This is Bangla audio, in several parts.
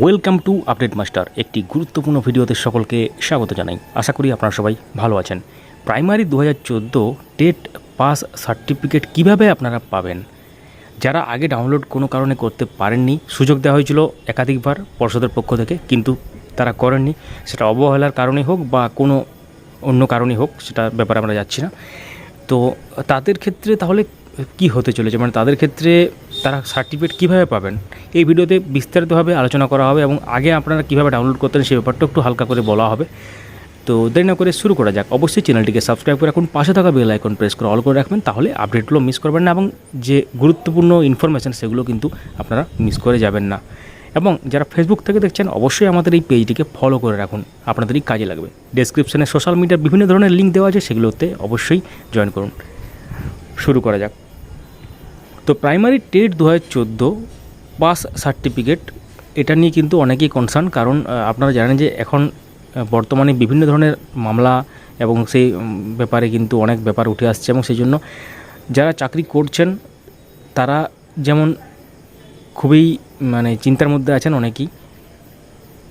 ওয়েলকাম টু আপডেট মাস্টার, একটি গুরুত্বপূর্ণ ভিডিওতে সকলকে স্বাগত জানাই। আশা করি আপনারা সবাই ভালো আছেন। প্রাইমারি দু হাজার চোদ্দ টেট পাস সার্টিফিকেট কীভাবে আপনারা পাবেন? যারা আগে ডাউনলোড কোনো কারণে করতে পারেননি, সুযোগ দেওয়া হয়েছিল একাধিকবার পর্ষদের পক্ষ থেকে, কিন্তু তারা করেননি। সেটা অবহেলার কারণে হোক বা কোনো অন্য কারণে হোক সেটা ব্যাপারে আমরা যাচ্ছি না। তো তাদের ক্ষেত্রে তাহলে কি হতে চলেছে? মানে তাদের ক্ষেত্রে তারা সার্টিফিকেট কীভাবে পাবেন? এই ভিডিওতে বিস্তারিতভাবে আলোচনা করা হবে এবং আগে আপনারা কীভাবে ডাউনলোড করতেন সেই ব্যাপারটা একটু হালকা করে বলা হবে। তো দেরি না করে শুরু করা যাক। অবশ্যই চ্যানেলটিকে সাবস্ক্রাইব করে রাখুন, পাশে থাকা বেল আইকন প্রেস করে অল করে রাখবেন, তাহলে আপডেটগুলো মিস করবেন না এবং যে গুরুত্বপূর্ণ ইনফরমেশান সেগুলো কিন্তু আপনারা মিস করে যাবেন না। এবং যারা ফেসবুক থেকে দেখছেন, অবশ্যই আমাদের এই পেজটিকে ফলো করে রাখুন। আপনাদেরই কাজে লাগবে। ডেসক্রিপশনে সোশ্যাল মিডিয়ার বিভিন্ন ধরনের লিঙ্ক দেওয়া আছে, সেগুলোতে অবশ্যই জয়েন করুন। শুরু করা যাক। তো প্রাইমারি টেট দু হাজার চোদ্দ পাস সার্টিফিকেট এটা নিয়ে কিন্তু অনেকেই কনসার্ন কারণ আপনারা জানেন যে এখন বর্তমানে বিভিন্ন ধরনের মামলা এবং সেই ব্যাপারে কিন্তু অনেক ব্যাপার উঠে আসছে এবং সেই জন্য যারা চাকরি করছেন, তারা যেমন খুবই মানে চিন্তার মধ্যে আছেন অনেকেই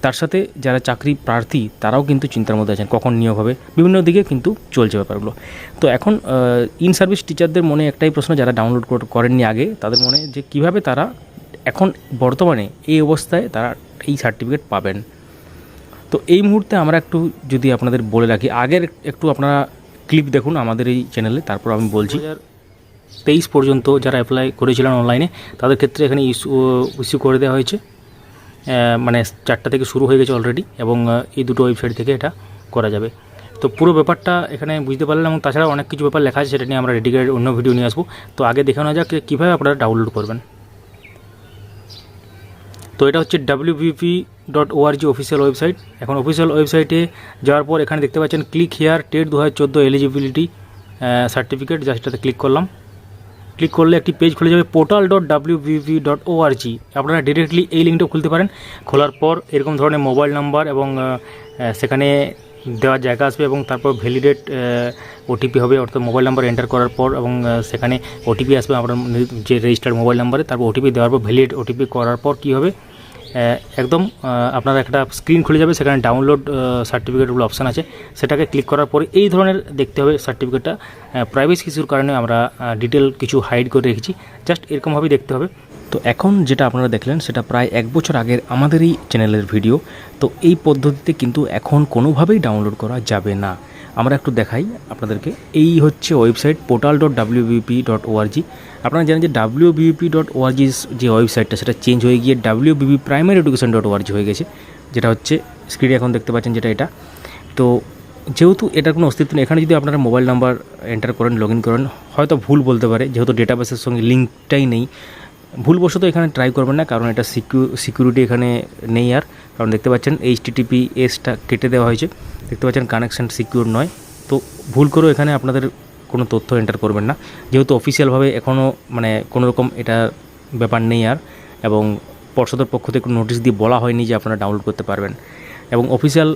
তার সাথে যারা চাকরি প্রার্থী, তারাও কিন্তু চিন্তার মধ্যে আছেন, কখন নিয়োগ হবে। বিভিন্ন দিকে কিন্তু চলছে ব্যাপারগুলো। তো এখন ইন সার্ভিস টিচারদের মনে একটাই প্রশ্ন যারা ডাউনলোড করেননি আগে, তাদের মনে যে কীভাবে তারা এখন বর্তমানে এই অবস্থায় তারা এই সার্টিফিকেট পাবেন। তো এই মুহূর্তে আমরা একটু যদি আপনাদের বলে রাখি, আগের একটু আপনারা ক্লিপ দেখুন আমাদের এই চ্যানেলে তারপর আমি বলছি। তেইশ পর্যন্ত যারা অ্যাপ্লাই করেছিলেন অনলাইনে তাদের ক্ষেত্রে এখানে ইস্যু ইস্যু করে দেওয়া হয়েছে। মানে চারটা থেকে শুরু হয়ে গেছে অলরেডি এবং এই দুটো ওয়েবসাইট থেকে এটা করা যাবে। তো পুরো ব্যাপারটা এখানে বুঝতে পারলেন এবং তাছাড়া অনেক কিছু ব্যাপার লেখা আছে, সেটা নিয়ে আমরা রেডিকেট অন্য ভিডিও নিয়ে আসব। তো আগে দেখে নেওয়া যাক কীভাবে আপনারা ডাউনলোড করবেন। তো এটা হচ্ছে WBP dot org official website এখন অফিসিয়াল ওয়েবসাইটে যাওয়ার পর এখানে দেখতে পাচ্ছেন ক্লিক হেয়ার টেট দু হাজার চোদ্দ এলিজিবিলিটি সার্টিফিকেট জাস্টটাতে ক্লিক করলাম। ক্লিক করলে একটি পেজ খুলে যাবে portal dot WBV dot org আপনারা ডিরেক্টলি এই লিঙ্কটা খুলতে পারেন। খোলার পর এরকম ধরনের মোবাইল নাম্বার এবং সেখানে দেওয়ার জায়গা আসবে এবং তারপর ভ্যালিডেট ওটিপি হবে, অর্থাৎ মোবাইল নাম্বার এন্টার করার পর এবং সেখানে ওটিপি আসবে। আপনার যে রেজিস্টার্ড মোবাইল নাম্বারে তারপর ওটিপি দেওয়ার পর ভ্যালিড ওটিপি করার পর কী হবে? একদম আপনার একটা স্ক্রিন খুলে যাবে, সেখানে ডাউনলোড সার্টিফিকেটগুলো অপশান আছে। সেটাকে ক্লিক করার পরে এই ধরনের দেখতে হবে সার্টিফিকেটটা প্রাইভেসি কিছুর কারণে আমরা ডিটেল কিছু হাইড করে রেখেছি। জাস্ট এরকমভাবেই দেখতে হবে। তো এখন যেটা আপনারা দেখলেন, সেটা প্রায় এক বছর আগের আমাদেরই চ্যানেলের ভিডিও তো এই পদ্ধতিতে কিন্তু এখন কোনোভাবেই ডাউনলোড করা যাবে না। আমরা একটু দেখাই আপনাদেরকে। এই হচ্ছে website portal dot WBP dot org আপনারা জানেন যে ডাব্লিউ ডাব্লিউবিপি ডট ওআরজি যে ওয়েবসাইটটা, সেটা চেঞ্জ হয়ে গিয়ে WBP primary education dot org হয়ে গেছে, যেটা হচ্ছে স্ক্রিনে এখন দেখতে পাচ্ছেন যেটা এটা। তো যেহেতু এটার কোনো অস্তিত্ব নেই, এখানে যদি আপনারা মোবাইল নাম্বার এন্টার করেন লগ ইন করেন, হয়তো ভুল বলতে পারে, যেহেতু ডেটাবেসের সঙ্গে লিঙ্কটাই নেই। ভুলবশত এখানে ট্রাই করবেন না, কারণ এটা সিকিউ সিকিউরিটি এখানে নেই আর। কারণ দেখতে পাচ্ছেন এইচ টিটিপি এসটা কেটে দেওয়া হয়েছে। দেখতে পাচ্ছেন কানেকশান সিকিউর নয়। তো ভুল করেও এখানে আপনাদের কোনো তথ্য এন্টার করবেন না। যেহেতু অফিসিয়ালভাবে এখনও মানে কোনো রকম এটা ব্যাপার নেই আর, এবং পর্ষদের পক্ষ থেকে নোটিশ দিয়ে বলা হয়নি যে আপনারা ডাউনলোড করতে পারবেন। এবং অফিসিয়াল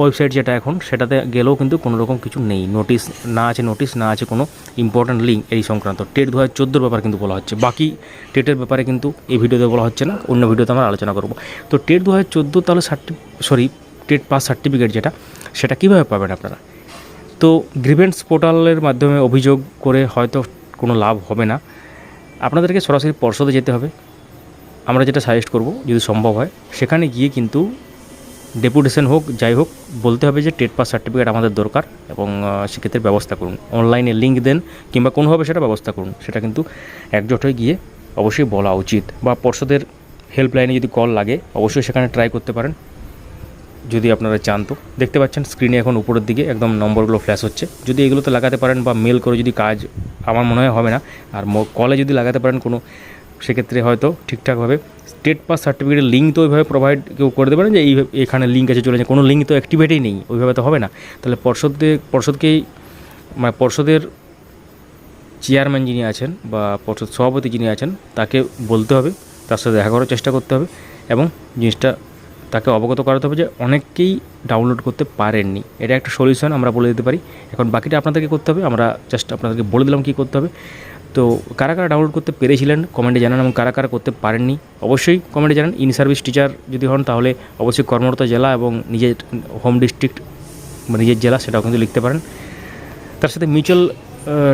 ওয়েবসাইট যেটা এখন, সেটাতে গেলেও কিন্তু কোনো রকম কিছু নেই। নোটিশ না আছে নোটিশ না আছে কোনো ইম্পর্ট্যান্ট লিঙ্ক এই সংক্রান্ত। টেট দু হাজার ব্যাপার কিন্তু বলা হচ্ছে। বাকি টেটের ব্যাপারে কিন্তু এই ভিডিওতে বলা হচ্ছে না, অন্য ভিডিওতে আমরা আলোচনা করব। তো টেট দু হাজার চোদ্দ তাহলে সার্টি সরি টেট পাস সার্টিফিকেট যেটা, সেটা কীভাবে পাবেন আপনারা? তো গ্রিভেন্স পোর্টালের মাধ্যমে অভিযোগ করে হয়তো কোনো লাভ হবে না। আপনাদেরকে সরাসরি পর্ষদে যেতে হবে। আমরা যেটা সাজেস্ট করব, যদি সম্ভব হয়, সেখানে গিয়ে কিন্তু ডেপুটেশন হোক, যাই হোক, বলতে হবে যে টেট পাস সার্টিফিকেট আমাদের দরকার এবং সেক্ষেত্রে ব্যবস্থা করুন। অনলাইনে লিঙ্ক দেন, কিংবা কোনোভাবে সেটা ব্যবস্থা করুন, সেটা কিন্তু একজোট হয়ে গিয়ে অবশ্যই বলা উচিত। বা পর্ষদের হেল্পলাইনে যদি কল লাগে, অবশ্যই সেখানে ট্রাই করতে পারেন। যদি আপনারা চান তো। দেখতে পাচ্ছেন স্ক্রিনে এখন উপরের দিকে একদম নম্বরগুলো ফ্ল্যাশ হচ্ছে। যদি এগুলোতে লাগাতে পারেন বা মেল করে যদি কাজ আমার মনে হয় হবে না, আর কলে যদি লাগাতে পারেন কোনো, সেক্ষেত্রে হয়তো ঠিকঠাকভাবে স্টেট পাস সার্টিফিকেটের লিঙ্ক তো ওইভাবে প্রোভাইড কেউ করে দেবেন যে এই এখানে লিঙ্ক আছে চলে যায়। কোনো লিঙ্ক তো অ্যাক্টিভেটেই নেই, ওইভাবে তো হবে না। তাহলে পর্ষদে, পর্ষদকেই মানে পর্ষদের চেয়ারম্যান যিনি আছেন বা পর্ষদ সভাপতি যিনি আছেন, তাকে বলতে হবে, তার সাথে দেখা করার চেষ্টা করতে হবে এবং জিনিসটা তাকে অবগত করাতে হবে যে অনেককেই ডাউনলোড করতে পারেননি। এটা একটা সলিউশন আমরা বলে দিতে পারি। এখন বাকিটা আপনাদেরকে করতে হবে। আমরা জাস্ট আপনাদেরকে বলে দিলাম কী করতে হবে। তো কারা কারা ডাউনলোড করতে পেরেছিলেন কমেন্টে জানান এবং কারা কারা করতে পারেননি। অবশ্যই কমেন্টে জানান। ইন সার্ভিস টিচার যদি হন তাহলে অবশ্যই কর্মরত জেলা এবং নিজের হোম ডিস্ট্রিক্ট বা নিজের জেলা সেটাও কিন্তু লিখতে পারেন। তার সাথে মিউচুয়াল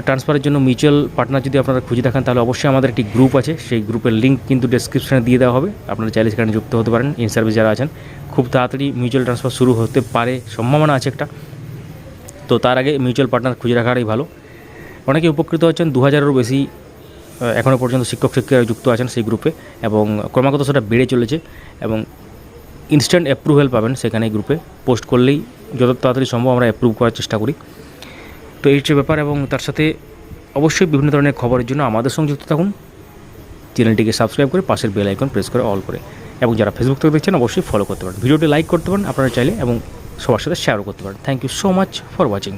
ট্রান্সফারের জন্য মিউচুয়াল পার্টনার যদি আপনারা খুঁজে থাকেন তাহলে অবশ্যই আমাদের একটি গ্রুপ আছে। সেই গ্রুপের লিঙ্ক কিন্তু ডেসক্রিপশনে দিয়ে দেওয়া হবে। আপনারা চাইলে সেখানে যুক্ত হতে পারেন ইন সার্ভিস যারা আছেন। খুব তাড়াতাড়ি মিউচুয়াল ট্রান্সফার শুরু হতে পারে, সম্ভাবনা আছে একটা। তো তার আগে মিউচুয়াল পার্টনার খুঁজে রাখাটাই ভালো। অনেকে উপকৃত হচ্ছেন দু হাজারেরও বেশি এখনও পর্যন্ত শিক্ষক শিক্ষিকারা যুক্ত আছেন সেই গ্রুপে এবং ক্রমাগত সেটা বেড়ে চলেছে এবং ইনস্ট্যান্ট অ্যাপ্রুভেল পাবেন সেখানে গ্রুপে পোস্ট করলেই যত তাড়াতাড়ি সম্ভব আমরা অ্যাপ্রুভ করার চেষ্টা করি। তো এই ব্যাপার এবং তার সাথে অবশ্যই বিভিন্ন ধরনের খবরের জন্য আমাদের সংযুক্ত যুক্ত থাকুন। চ্যানেলটিকে সাবস্ক্রাইব করে পাশের বেল আইকন প্রেস করে অল করে এবং যারা ফেসবুক থেকে দেখছেন অবশ্যই ফলো করতে পারেন। ভিডিওটি লাইক করতে পারেন আপনারা চাইলে এবং সবার সাথে শেয়ারও করতে পারেন। Thank you so much for watching